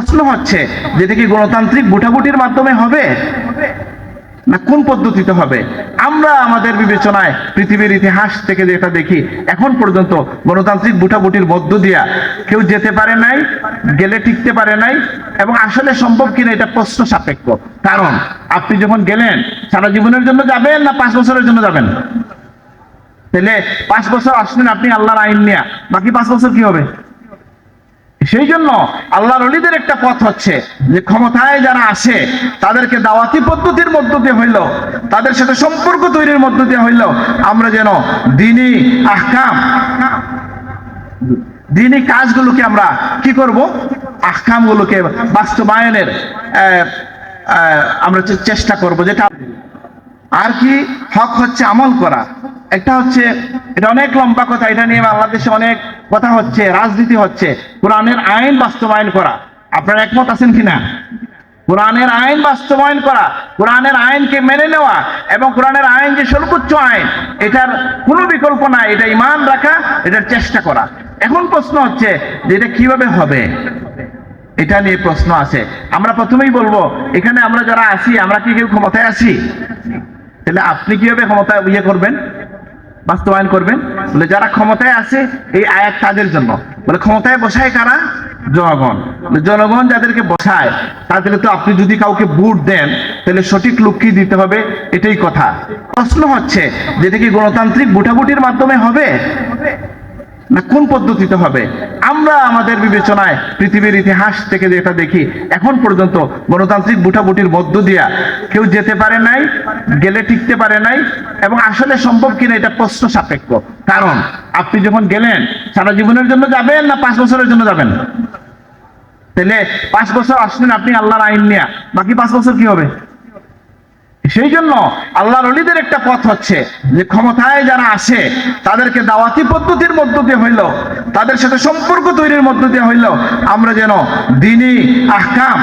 প্রশ্ন হচ্ছে যেটা কি গণতান্ত্রিক ভোটাভুটির মাধ্যমে হবে? না কোন পদ্ধতিতে হবে? আমরা আমাদের বিবেচনায় পৃথিবীর ইতিহাস থেকে যেটা দেখি, এখন পর্যন্ত গণতান্ত্রিক ভোটাভুটির মধ্য দিয়া কেউ যেতে পারে নাই, গেলে টিকতে পারে নাই, এবং আসলে সম্ভব কিনা এটা প্রশ্ন সাপেক্ষ। কারণ আপনি যখন গেলেন, সারা জীবনের জন্য যাবেন না পাঁচ বছরের জন্য যাবেন? তাহলে পাঁচ বছর আসলেন আপনি আল্লাহর আইন নিয়ে, বাকি পাঁচ বছর কি হবে? সেই জন্য আল্লাহর অলিদের একটা পথ হচ্ছে যে ক্ষমতায় যারা আসে, তাদেরকে দাওয়াতি পদ্ধতির মধ্য দিয়ে হইল, তাদের সাথে সম্পর্ক তৈরির মধ্য দিয়ে হইল, আমরা যেন দিনই আহকাম দিনই কাজগুলোকে আমরা কি করব? আহকামগুলোকে বাস্তবায়নের আমরা চেষ্টা করব যেটা আর কি হক হচ্ছে আমল করা। একটা হচ্ছে, এটা অনেক লম্বা কথা, এটা নিয়ে বাংলাদেশে অনেক কথা হচ্ছে, রাজনীতি হচ্ছে, কোরআনের আইন বাস্তবায়ন করা। আপনারা একমত আছেন কিনা? কোরআনের আইন বাস্তবায়ন করা, কোরআনের আইনকে মেনে নেওয়া এবং কোরআনের আইন যে সর্বোচ্চ আইন, এটার কোনো বিকল্প নাই, এটা ইমান রাখা, এটার চেষ্টা করা। এখন প্রশ্ন হচ্ছে যে এটা কীভাবে হবে? এটা নিয়ে প্রশ্ন আছে। আমরা প্রথমেই বলব, এখানে আমরা যারা আছি, আমরা কি কেউ ক্ষমতায় আছি? তাহলে আপনি কীভাবে ক্ষমতা ইয়ে করবেন? বাস্তবায়ন করবেন। বলে যারা ক্ষমতায় আছে, এই আয়াত তাদের জন্য। বলে ক্ষমতায় বসায় কারা? জনগণ। জনগণ যাদেরকে বসায় তাদেরকে তো আপনি যদি কাউকে ভোট দেন, তাহলে সঠিক লোককেই দিতে হবে? এটাই কথা। প্রশ্ন হচ্ছে, যেটা কি গণতান্ত্রিক ভোটাভুটির মাধ্যমে হবে? না কোন পদ্ধতিতে হবে? আমরা আমাদের বিবেচনায় পৃথিবীর ইতিহাস থেকে যেটা দেখি, এখন পর্যন্ত গণতান্ত্রিক ভোটাভুটির মধ্য দিয়া কেউ যেতে পারে নাই, গেলে টিকতে পারে নাই, এবং আসলে সম্ভব কিনা এটা প্রশ্ন সাপেক্ষ। কারণ, আপনি যখন গেলেন, সারা জীবনের জন্য যাবেন না পাঁচ বছরের জন্য যাবেন? তাহলে পাঁচ বছর আসলেন আপনি আল্লাহর আইন নিয়ে, বাকি পাঁচ বছর কি হবে? সেই জন্য আল্লাহ নলীদের একটা পথ হচ্ছে যে ক্ষমতায় যারা আসে, তাদেরকে দাওয়াতি পদ্ধতির মধ্য দিয়ে হইল, তাদের সাথে সম্পর্ক তৈরির মধ্য দিয়ে হইল, আমরা যেন দিনই আহকাম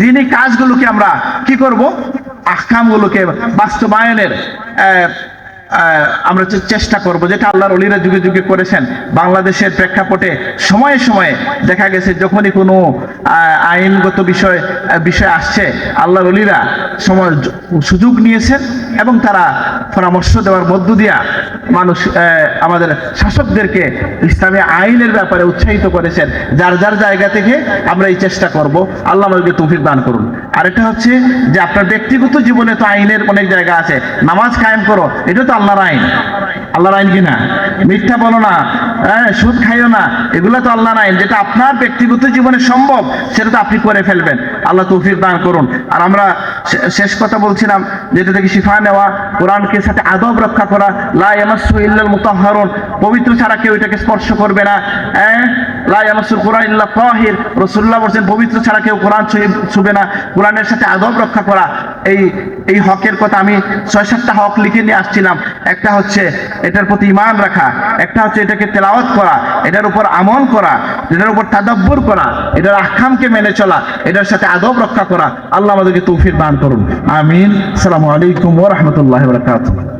দিনই কাজগুলোকে আমরা কি করব? আহকামগুলোকে বাস্তবায়নের আমরা চেষ্টা করব, যেটা আল্লাহর অলিরা যুগে যুগে করেছেন, বাংলাদেশের প্রেক্ষাপটে সময়ে সময়ে দেখা গেছে যখনই কোনো আইনগত বিষয় বিষয় আসছে, আল্লাহর অলিরা সময় সুযোগ নিয়েছেন এবং তারা পরামর্শ দেওয়ার মধ্য দিয়া মানুষ আমাদের শাসকদেরকে ইসলামী আইনের ব্যাপারে উৎসাহিত করেছেন। যার যার জায়গা থেকে আমরা এই চেষ্টা করব। আল্লাহ আমাদেরকে তৌফিক দান করুন। আরেকটা হচ্ছে যে আপনার ব্যক্তিগত জীবনে তো আইনের অনেক জায়গা আছে। নামাজ কায়েম করো, এটা তো আল্লাহর আইন। আল্লাহর আইন কিনা মিথ্যা বলো না। হ্যাঁ সুদ খাইও না। এগুলো তো আল্লাহর আইন যেটা আপনার ব্যক্তিগত জীবনে সম্ভব, সেটা তো আপনি করে ফেলবেন। আল্লাহ তৌফিক দান করুন। আর আমরা শেষ কথা বলছিলাম, যেটা থেকে শিফা নেওয়া, কোরআনকে সাথে আদব রক্ষা করা, লা ইয়ামাসসু ইল্লাল মুতাহহারুন পবিত্র ছাড়া কেউ এটাকে স্পর্শ করবে না। হ্যাঁ লা ইয়ামাসসুল কোরআন ইল্লা তাহির। রাসূলুল্লাহ বলেন পবিত্র ছাড়া কেউ কোরআন ছুবে না। কোরআনের সাথে আদব রক্ষা করা। এই এই হকের কথা আমি ছয় সাতটা হক লিখে নিয়ে আসছিলাম। একটা হচ্ছে, এটার প্রতি ইমান রাখা। একটা হচ্ছে, এটাকে তেলাওয়াত করা, এটার উপর আমল করা, এটার উপর তাদব্বর করা, এটার আহকামকে মেনে চলা, এটার সাথে আদব রক্ষা করা, আল্লাহ আমাদেরকে তৌফিক দান করুন। আমিন। সালামু আলাইকুম ওয়া রাহমাতুল্লাহি ওয়া বারাকাতুহু।